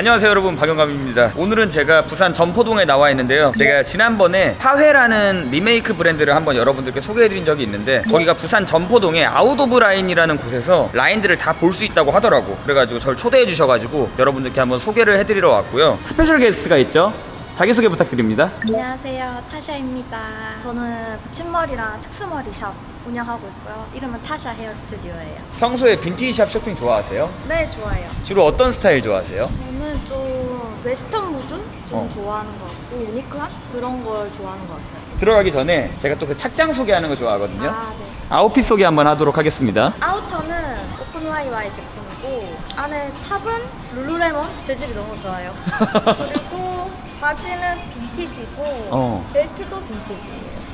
안녕하세요 여러분. 박영감입니다. 오늘은 제가 부산 점포동에 나와 있는데요. 제가 지난번에 파회라는 리메이크 브랜드를 한번 여러분들께 소개해드린 적이 있는데 거기가 부산 점포동에 아웃 오브 라인이라는 곳에서 라인들을 다 볼 수 있다고 하더라고. 그래가지고 저를 초대해 주셔가지고 여러분들께 한번 소개를 해드리러 왔고요. 스페셜 게스트가 있죠 자기소개 부탁드립니다. 안녕하세요. 타샤입니다. 저는 붙임머리랑 특수머리 샵 운영하고 있고요. 이름은 타샤 헤어 스튜디오예요. 평소에 빈티지샵 쇼핑 좋아하세요? 네 좋아요. 주로 어떤 스타일 좋아하세요? 저는 좀 웨스턴 무드 좀 어. 좋아하는 것 같고 유니크한? 그런 걸 좋아하는 것 같아요. 들어가기 전에 제가 또 그 착장 소개하는 거 좋아하거든요. 아, 네. 아웃핏 소개 한번 하도록 하겠습니다. 아우터는 오픈와이와이 제품이고 안에 탑은 룰루레몬 재질이 너무 좋아요. 그리고 바지는 빈티지고 어. 벨트도 빈티지예요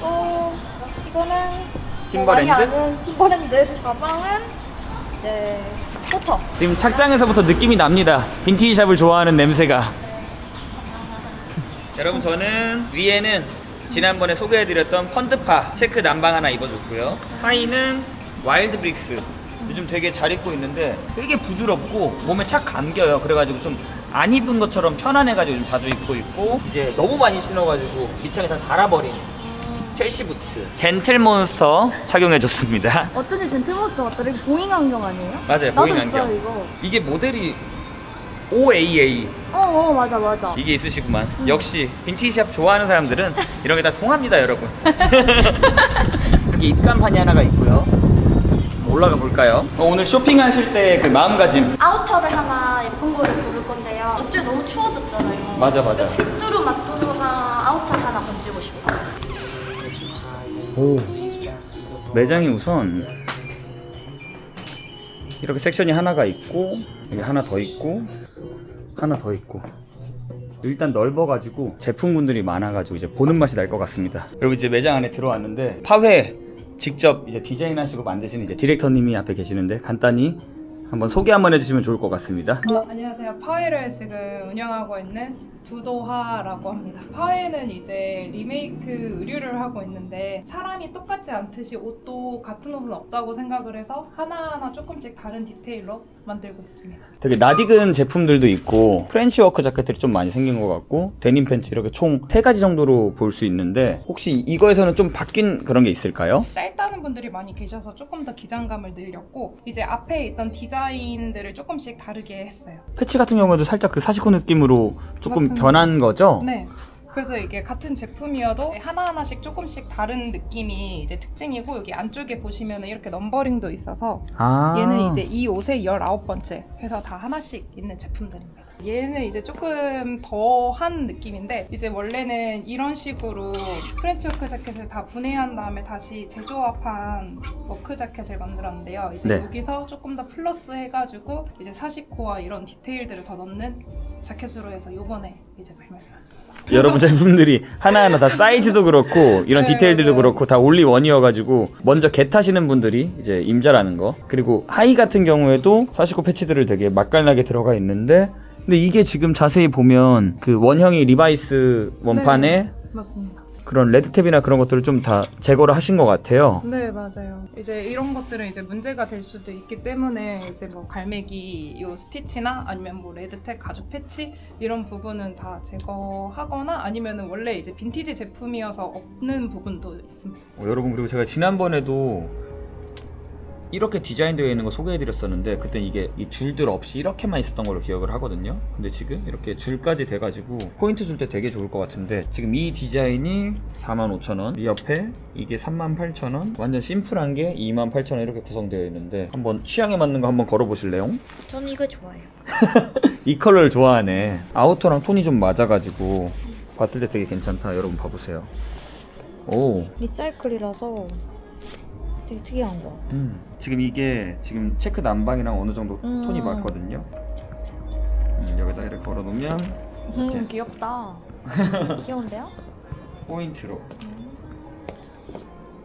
또 이거는 팀버랜드? 뭐 아는 팀버랜드 가방은 이제 포터 지금 착장에서부터 느낌이 납니다. 빈티지 샵을 좋아하는 냄새가. 여러분 저는 위에는 지난번에 소개해드렸던 펀드파 체크 남방 하나 입어줬고요. 하의는 와일드 브릭스. 요즘 되게 잘 입고 있는데 되게 부드럽고 몸에 착 감겨요. 그래가지고 좀 안 입은 것처럼 편안해가지고 좀 자주 입고 있고 이제 너무 많이 신어가지고 밑창에 다 달아버린 첼시 부츠 젠틀몬스터 착용해줬습니다. 어쩐지 젠틀몬스터 같더라 이거 보잉 안경 아니에요? 맞아요, 나도 보잉 있어요, 안경. 이거 이게 모델이 OAA 어 어 맞아 맞아 이게 있으시구만. 역시 빈티지샵 좋아하는 사람들은 이런 게 다 통합니다, 여러분. 이렇게 입간판이 하나가 있고요. 올라가 볼까요? 어, 오늘 쇼핑하실 때 그 마음가짐. 아우터를 하나 예쁜 거를 너무 추워졌잖아요 맞아, 맞아. 뚜루 맞뚜루한 아우터 하나 건지고 싶어요 오. 매장이 우선 이렇게 섹션이 하나가 있고 여기 하나 더 있고 하나 더 있고 일단 넓어가지고 제품군들이 많아가지고 이제 보는 맛이 날 것 같습니다. 여러분 이제 매장 안에 들어왔는데 파회 직접 이제 디자인하시고 만드시는 이제 디렉터님이 앞에 계시는데 간단히 한번 소개 한번 해주시면 좋을 것 같습니다. 어, 안녕하세요. 파웨를 지금 운영하고 있는 두도하라고 합니다. 파웨는 이제 리메이크 의류를 하고 있는데 사람이 똑같지 않듯이 옷도 같은 옷은 없다고 생각을 해서 하나하나 조금씩 다른 디테일로 만들고 있습니다. 되게 낯익은 제품들도 있고 프렌치 워크 자켓들이 좀 많이 생긴 것 같고 데님 팬츠 이렇게 총 세 가지 정도로 볼 수 있는데 혹시 이거에서는 좀 바뀐 그런 게 있을까요? 짧다는 분들이 많이 계셔서 조금 더 기장감을 늘렸고 이제 앞에 있던 디자인들을 조금씩 다르게 했어요. 패치 같은 경우에도 살짝 그 사시코 느낌으로 조금. 변한 거죠? 네. 그래서 이게 같은 제품이어도 하나하나씩 조금씩 다른 느낌이 이제 특징이고 여기 안쪽에 보시면 이렇게 넘버링도 있어서 아 얘는 이제 이 옷의 19번째 해서 다 하나씩 있는 제품들입니다. 얘는 이제 조금 더 한 느낌인데 이제 원래는 이런 식으로 프렌치 워크 자켓을 다 분해한 다음에 다시 재조합한 워크 자켓을 만들었는데요. 이제 네. 여기서 조금 더 플러스 해가지고 이제 사시코와 이런 디테일들을 더 넣는 자켓으로 해서 요번에 이제 발매되었습니다. 여러분 제품들이 하나하나 다 사이즈도 그렇고 이런 네, 디테일들도 네. 그렇고 다 올리 원이어가지고 먼저 겟 하시는 분들이 이제 임자라는 거 그리고 하이 같은 경우에도 사시코 패치들을 되게 맛깔나게 들어가 있는데 근데 이게 지금 자세히 보면 그 원형이 리바이스 원판에 맞습니다. 그런 레드탭이나 그런 것들을 좀 다 제거를 하신 것 같아요. 네 맞아요. 이제 이런 것들은 이제 문제가 될 수도 있기 때문에 이제 뭐 갈매기 요 스티치나 아니면 뭐 레드텍 가죽 패치 이런 부분은 다 제거하거나 아니면은 원래 이제 빈티지 제품이어서 없는 부분도 있습니다. 어, 여러분 그리고 제가 지난번에도 이렇게 디자인되어 있는 거 소개해드렸었는데 그때 이게 이 줄들 없이 이렇게만 있었던 걸로 기억을 하거든요. 근데 지금 이렇게 줄까지 돼가지고 포인트 줄 때 되게 좋을 것 같은데 지금 이 디자인이 45,000원, 이 옆에 이게 38,000원, 완전 심플한 게 28,000원 이렇게 구성되어 있는데 한번 취향에 맞는 거 한번 걸어보실래요? 전 이거 좋아요 이 컬러를 좋아하네. 아우터랑 톤이 좀 맞아가지고 봤을 때 되게 괜찮다. 여러분 봐보세요. 오. 리사이클이라서 되게 특이한 것 같아요 음, 지금 이게 지금 체크 남방이랑 어느 정도 음. 톤이 맞거든요. 음, 여기다 이렇게 걸어 놓으면 이렇게. 음 귀엽다 귀여운데요? 포인트로.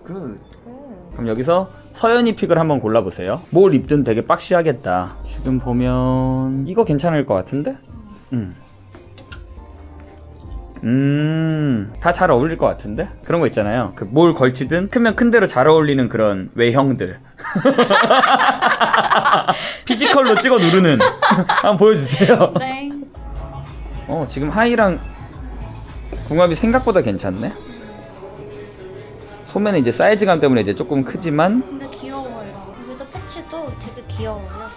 그 음. 그럼 여기서 서연이 픽을 한번 골라보세요. 뭘 입든 되게 박시하겠다. 지금 보면 이거 괜찮을 것 같은데? 음. 음, 다 잘 어울릴 것 같은데? 그런 거 있잖아요. 그 뭘 걸치든 크면 큰 대로 잘 어울리는 그런 외형들. 피지컬로 찍어 누르는. 한번 보여주세요. 네. 어, 지금 하이랑 궁합이 생각보다 괜찮네. 소매는 이제 사이즈감 때문에 이제 조금 크지만 근데 귀여워요. 여기도 패치도 되게 귀여워요.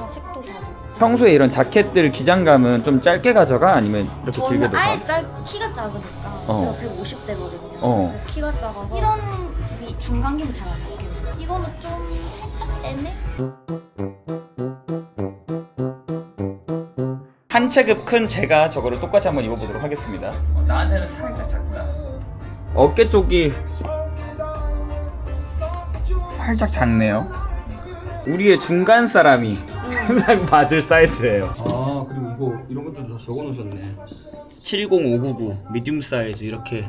다 색도 다르고. 평소에 이런 자켓들 기장감은 좀 짧게 가져가 아니면 이렇게 길게 저는 둬? 아예 짧 키가 작으니까 어. 제가 150대거든요. 어. 그래서 키가 작아서 이런 위 중간기는 잘안 느껴요. 이거는 좀 살짝 애매? 한 체급 큰 제가 저거를 똑같이 한번 입어보도록 하겠습니다. 어, 나한테는 살짝 작다. 어깨 쪽이 살짝 작네요. 우리의 중간 사람이 항상 맞을 사이즈예요. 아 그리고 이거 이런 것들도 다 적어놓으셨네. 70599 미디움 사이즈 이렇게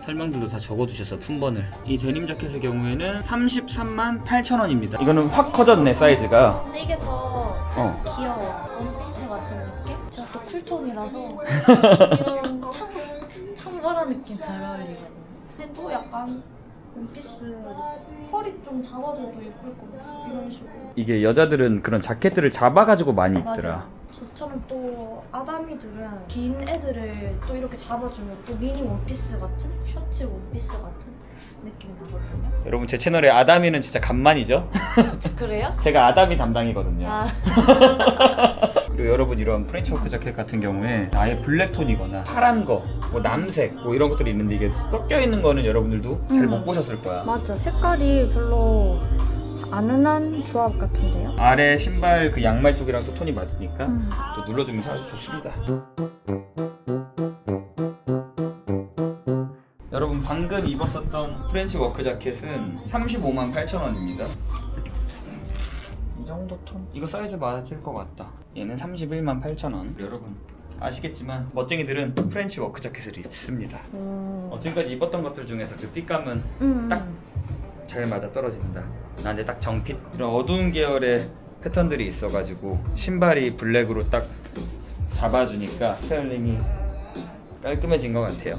설명들도 다 적어두셔서 품번을 이 데님 자켓의 경우에는 33만 8천 원입니다. 이거는 확 커졌네 사이즈가. 근데 이게 더 어. 귀여워. 원피스 같은 느낌? 제가 또 쿨톤이라서 이런 청, 청벌한 느낌 잘 어울리거든요. 근데 또 약간 원피스 허리 좀 잡아줘도 예쁠 것 같아. 이런 식으로. 이게 여자들은 그런 자켓들을 잡아가지고 많이 입더라. 저처럼 또 아다미들은 긴 애들을 또 이렇게 잡아주면 또 미니 원피스 같은 셔츠 원피스 같은 느낌이 나거든요. 여러분 제 채널에 아담이는 진짜 간만이죠? 그래요? 제가 아담이 담당이거든요. 아, 그리고 여러분 이런 프렌치 워크 자켓 같은 경우에 아예 블랙톤이거나 파란 거, 뭐 남색 뭐 이런 것들이 있는데 이게 섞여 있는 거는 여러분들도 잘 음. 못 보셨을 거야. 맞아. 색깔이 별로 안 흔한 조합 같은데요? 아래 신발 그 양말 쪽이랑 또 톤이 맞으니까 음. 또 눌러주면서 아주 좋습니다. 방금 입었었던 프렌치 워크 자켓은 35만 8천 원입니다. 이 정도 톤? 이거 사이즈 맞을 것 같다. 얘는 31만 8천 원. 여러분 아시겠지만 멋쟁이들은 프렌치 워크 자켓을 입습니다. 음. 어, 지금까지 입었던 것들 중에서 그 핏감은 음. 딱 잘 맞아 떨어진다. 나한테 딱 정핏. 이런 어두운 계열의 패턴들이 있어가지고 신발이 블랙으로 딱 잡아주니까 스타일링이 깔끔해진 것 같아요.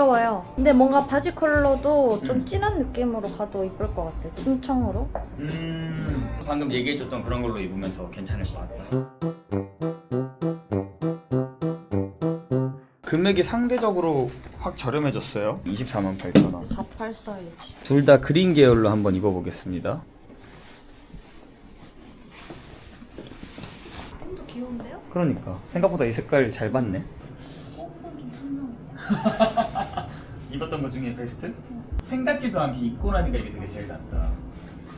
귀여워요. 근데 뭔가 바지 컬러도 좀 음. 진한 느낌으로 가도 이쁠 것 같아. 칭청으로. 음, 방금 얘기해줬던 그런 걸로 입으면 더 괜찮을 것 같다. 금액이 상대적으로 확 저렴해졌어요. 24만 8천 원. 48 사이즈. 둘 다 그린 계열로 한번 입어보겠습니다. 팬도 귀여운데요? 그러니까 생각보다 이 색깔 잘 봤네. 탐나. 입었던 것 중에 베스트? 생각지도 않게 입고 나니까 이게 되게 제일 낫다.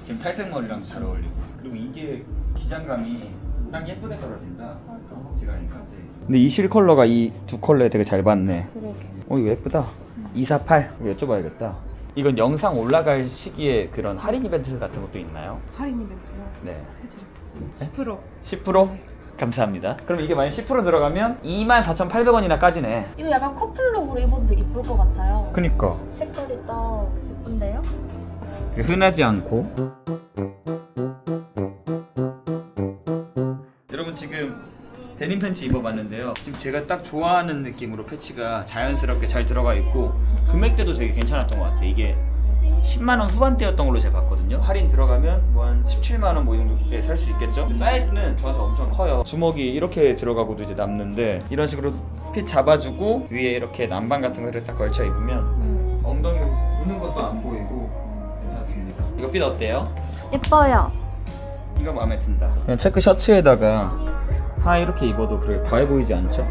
지금 탈색 머리랑 잘 어울리고 그리고 이게 기장감이 딱 예쁘게 떨어진다. 허벅지라인까지. 근데 이 실 컬러가 이 두 컬러에 되게 잘 봤네. 그러게. 어 이거 예쁘다. 248 이거 여쭤봐야겠다. 이건 영상 올라갈 시기에 그런 할인 이벤트 같은 것도 있나요? 할인 이벤트요. 네. 해드릴게요. 10%. 10%? 감사합니다. 그럼 이게 만약 10% 들어가면 24,800원이나 까지네. 이거 약간 커플룩으로 입어도 이쁠 것 같아요. 그니까. 색깔이 딱 예쁜데요? 흔하지 않고 데님 팬츠 입어봤는데요 지금 제가 딱 좋아하는 느낌으로 패치가 자연스럽게 잘 들어가 있고 금액대도 되게 괜찮았던 것 같아요 이게 10만 원 후반대였던 걸로 제가 봤거든요 할인 들어가면 뭐 한 17만 원 뭐 이 정도에 살 수 있겠죠 사이즈는 저한테 엄청 커요 주먹이 이렇게 들어가고도 이제 남는데 이런 식으로 핏 잡아주고 위에 이렇게 남방 같은 거를 딱 걸쳐 입으면 음. 엉덩이 우는 것도 안 보이고 괜찮습니다. 이거 핏 어때요? 예뻐요. 이거 마음에 든다. 그냥 체크 셔츠에다가 하 이렇게 입어도 그래 과해 보이지 않죠?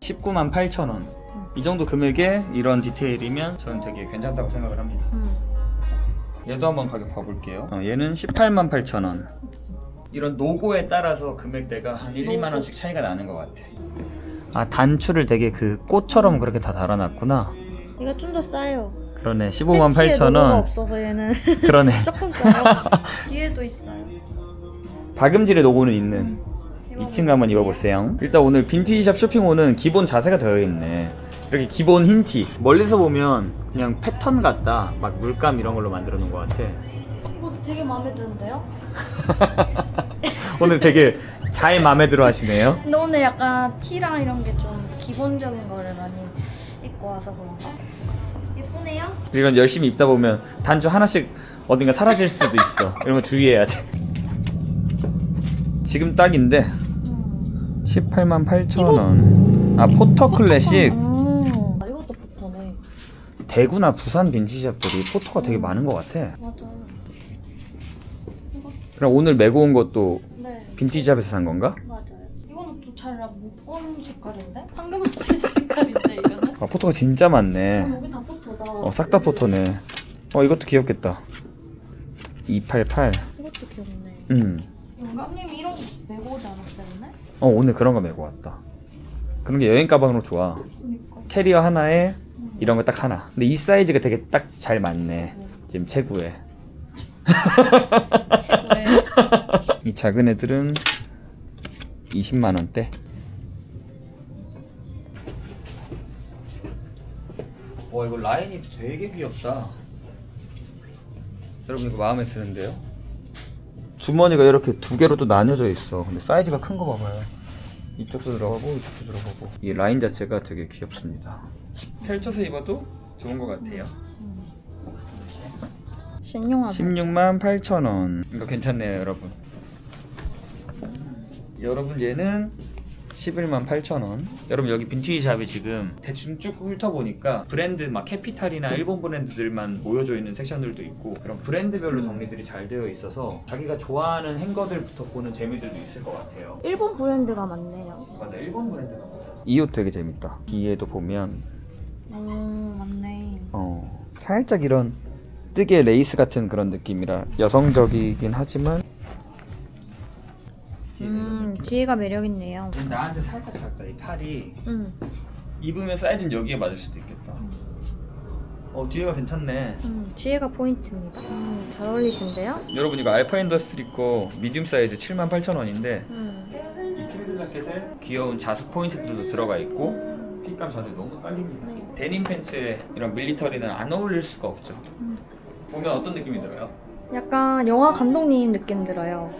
19만 8천 원. 이 정도 금액에 이런 디테일이면 저는 되게 괜찮다고 생각을 합니다. 음. 얘도 한번 가격 봐볼게요. 어, 얘는 18만 8천 원. 이런 노고에 따라서 금액대가 한 1, 2만 원씩 차이가 나는 것 같아. 아 단추를 되게 그 꽃처럼 그렇게 다 달아놨구나. 이거 좀 더 싸요. 그러네 15만 패치에 8천 노고가 원. 없어서 얘는 그러네. 조금 싸요. 뒤에도 있어요. 박음질의 노고는 있는 2층 한번 입어보세요. 일단 오늘 빈티지샵 쇼핑몰은 기본 자세가 되어 있네. 이렇게 기본 흰 티. 멀리서 보면 그냥 패턴 같다. 막 물감 이런 걸로 만들어 놓은 것 같아. 이거 되게 마음에 드는데요? 오늘 되게 잘 마음에 들어 하시네요. 근데 오늘 약간 티랑 이런 게 좀 기본적인 거를 많이 입고 와서 그런가? 예쁘네요? 이건 열심히 입다 보면 단추 하나씩 어딘가 사라질 수도 있어. 이런 거 주의해야 돼. 지금 딱인데 음. 18만 8천 원. 아 포터 클래식. 음. 아, 이것도 포터네. 대구나 부산 빈티지샵들이 포터가 되게 많은 것 같아. 맞아. 그럼 오늘 메고 온 것도 네. 빈티지샵에서 산 건가? 맞아요. 이거는 또 잘 못 본 색깔인데? 황금 티 색깔인데 이거는? 아 포터가 진짜 많네. 어, 여기 다. 어 싹 다 포터네. 어 이것도 귀엽겠다. 288. 이것도 귀엽네. 음. 영감님이 이런 거 메고 오지 않았어요 오늘? 어 오늘 그런 거 메고 왔다. 그런 게 여행 가방으로 좋아. 그니까. 캐리어 하나에 음. 이런 거 딱 하나. 근데 이 사이즈가 되게 딱 잘 맞네. 지금 최고에. 최고의. 이 작은 애들은 20만 원대. 와 이거 라인이 되게 귀엽다. 여러분 이거 마음에 드는데요? 주머니가 이렇게 두 개로 또 나뉘어져 있어. 근데 사이즈가 큰 거 봐봐요. 이쪽도 들어가고 이쪽도 들어가고. 이 라인 자체가 되게 귀엽습니다. 펼쳐서 입어도 좋은 것 같아요. 신용하다. 16만 8천 원. 이거 괜찮네요, 여러분. 여러분 얘는 11만 8천 원. 여러분 여기 빈티지 샵이 지금 대충 쭉 훑어보니까 브랜드 막 캐피탈이나 일본 브랜드들만 모여져 있는 섹션들도 있고 그런 브랜드별로 정리들이 잘 되어 있어서 자기가 좋아하는 행거들부터 보는 재미들도 있을 것 같아요. 일본 브랜드가 많네요. 맞아, 일본 브랜드가 이 옷 되게 재밌다. 뒤에도 보면 음 맞네. 어 살짝 이런 뜨개 레이스 같은 그런 느낌이라 여성적이긴 하지만 음 뒤에가 매력 있네요. 나한테 살짝 작다 이 팔이 음, 입으면 사이즈는 여기에 맞을 수도 있겠다 어 뒤에가 괜찮네 음 뒤에가 포인트입니다. 음, 잘 어울리신데요? 여러분 이거 알파 인더스트리 거 미디움 사이즈 78,000원인데 음. 이 필드 자켓에 귀여운 자수 포인트들도 들어가 있고 핏감 자체 너무 딸립니다 네. 데님 팬츠에 이런 밀리터리는 안 어울릴 수가 없죠 음. 보면 어떤 느낌이 들어요? 약간 영화 감독님 느낌 들어요.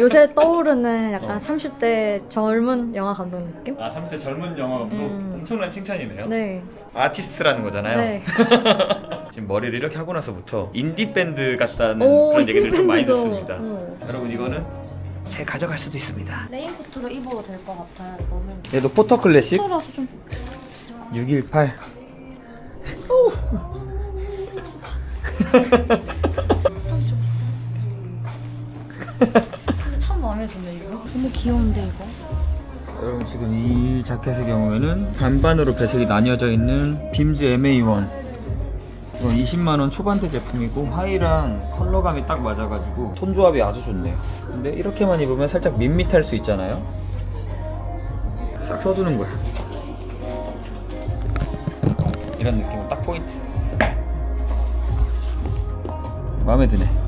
요새 떠오르는 약간 어. 30대 젊은 영화 감독 느낌? 아 30대 젊은 영화 감독 음. 엄청난 칭찬이네요 네. 아티스트라는 거잖아요 네. 지금 머리를 이렇게 하고 나서부터 인디 밴드 같다는 오, 그런 얘기들 좀 많이 밴드도. 듣습니다. 어. 여러분 이거는 제 가져갈 수도 있습니다. 레인코트로 입어도 될 것 같아요. 저는. 얘도 포터 클래식 포터라서 좀 618. 근데 참 마음에 드네 이거. 너무 귀여운데 이거. 여러분 지금 이 자켓의 경우에는 반반으로 배색이 나뉘어져 있는 빔즈 MA1. 이거 20만 원 초반대 제품이고 하의랑 컬러감이 딱 맞아가지고 톤 조합이 아주 좋네요. 근데 이렇게만 입으면 살짝 밋밋할 수 있잖아요. 싹 써주는 거야. 이런 느낌은 딱 포인트. 마음에 드네.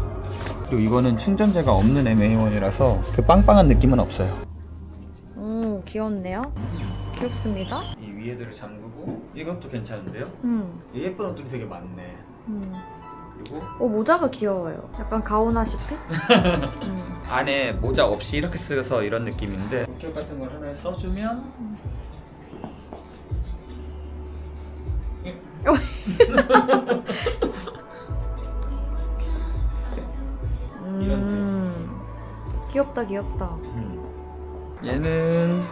그리고 이거는 충전재가 없는 MA1이라서 그 빵빵한 느낌은 없어요. 오 귀엽네요. 귀엽습니다. 이 위에들을 잠그고 이것도 괜찮은데요? 음. 이 예쁜 옷들이 되게 많네. 음. 그리고 오 모자가 귀여워요. 약간 가오나시피? 음. 안에 모자 없이 이렇게 쓰서 이런 느낌인데 로켓 같은 걸 하나 써주면 귀엽다 귀엽다. 얘는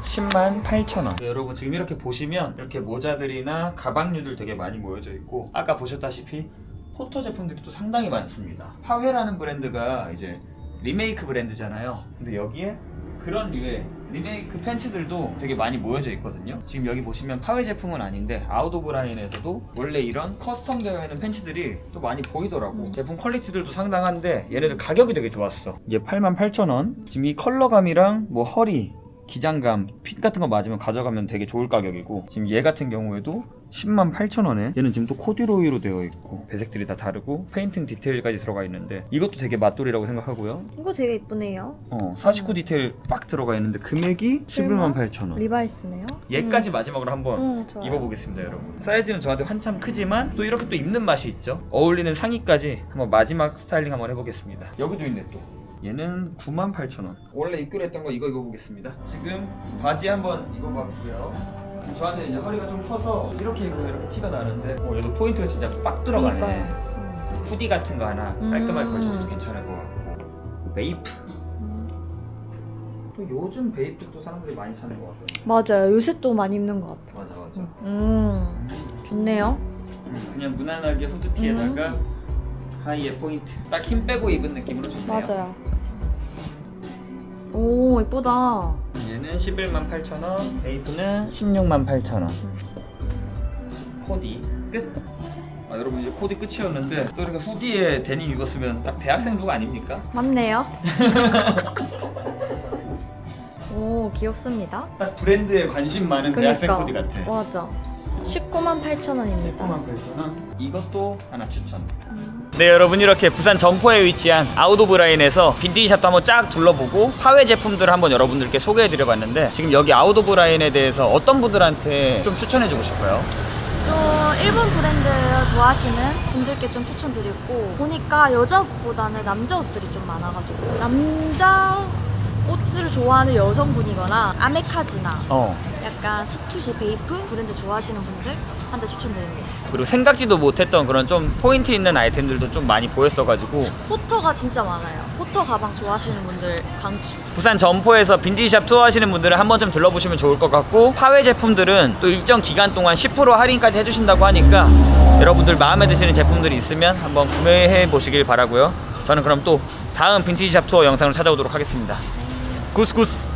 10만 8천 원. 여러분 지금 이렇게 보시면 이렇게 모자들이나 가방류들 되게 많이 모여져 있고 아까 보셨다시피 포터 제품들이 또 상당히 많습니다. 파웨라는 브랜드가 이제 리메이크 브랜드잖아요. 근데 여기에 그런 류의 리메이크 팬츠들도 되게 많이 모여져 있거든요. 지금 여기 보시면 파웨 제품은 아닌데 아웃 오브 라인에서도 원래 이런 커스텀 되어 있는 팬츠들이 또 많이 보이더라고. 제품 퀄리티들도 상당한데 얘네들 가격이 되게 좋았어. 이게 88,000원. 지금 이 컬러감이랑 뭐 허리 기장감, 핏 같은 거 맞으면 가져가면 되게 좋을 가격이고 지금 얘 같은 경우에도 10만 8천 원에 얘는 지금 또 코듀로이로 되어 있고 배색들이 다 다르고 페인팅 디테일까지 들어가 있는데 이것도 되게 맛돌이라고 생각하고요. 이거 되게 이쁘네요. 어, 49 디테일 빡 들어가 있는데 금액이 11만 8천 원. 리바이스네요. 얘까지 마지막으로 한번 음, 좋아요. 입어보겠습니다 여러분. 사이즈는 저한테 한참 크지만 또 이렇게 또 입는 맛이 있죠? 어울리는 상의까지 한번 마지막 스타일링 한번 해보겠습니다. 여기도 있네 또 얘는 98,000원. 원래 입기로 했던 거 이거 입어보겠습니다. 지금 바지 한번 입어봤고요. 저한테 이제 허리가 좀 커서 이렇게 입으면 이렇게 티가 나는데 어, 얘도 포인트가 진짜 빡 들어가네. 그러니까요. 후디 같은 거 하나 깔끔하게 음. 걸쳐줘도 괜찮을 것 같고 베이프 또 요즘 베이프 또 사람들이 많이 찾는 것 같거든요 맞아요. 요새 또 많이 입는 것 같아. 맞아 맞아 음, 좋네요. 음, 그냥 무난하게 후드티에다가 하이에 포인트 딱 힘 빼고 입은 느낌으로 좋네요 맞아요. 오, 이쁘다. 얘는 11만 8천 원 베이프는 16만 8천 원 코디 끝 아, 여러분 이제 코디 끝이었는데 또 이렇게 후디에 데님 입었으면 딱 대학생 룩 아닙니까? 맞네요. 오, 귀엽습니다. 딱 브랜드에 관심 많은 대학생 코디 같아 맞아. 19만 8천 원입니다. 18,000원. 이것도 하나 추천. 네 여러분 이렇게 부산 점포에 위치한 아웃 오브 라인에서 빈티지샵도 한번 쫙 둘러보고 파웨 제품들을 한번 여러분들께 소개해드려봤는데 지금 여기 아웃 오브 라인에 대해서 어떤 분들한테 좀 추천해주고 싶어요? 좀 일본 브랜드 좋아하시는 분들께 좀 추천드리고 보니까 여자 옷보다는 남자 옷들이 좀 많아가지고 남자 옷들을 좋아하는 여성분이거나 아메카지나 어 약간 스투시 베이프 브랜드 좋아하시는 분들한테 추천드립니다. 그리고 생각지도 못했던 그런 좀 포인트 있는 아이템들도 좀 많이 보였어가지고 포터가 진짜 많아요. 포터 가방 좋아하시는 분들 강추. 부산 점포에서 빈티지샵 투어하시는 분들은 한번 좀 들러보시면 좋을 것 같고 파웨 제품들은 또 일정 기간 동안 10% 할인까지 해주신다고 하니까 여러분들 마음에 드시는 제품들이 있으면 한번 구매해 보시길 바라고요 저는 그럼 또 다음 빈티지샵 투어 영상을 찾아오도록 하겠습니다 Cuscuz.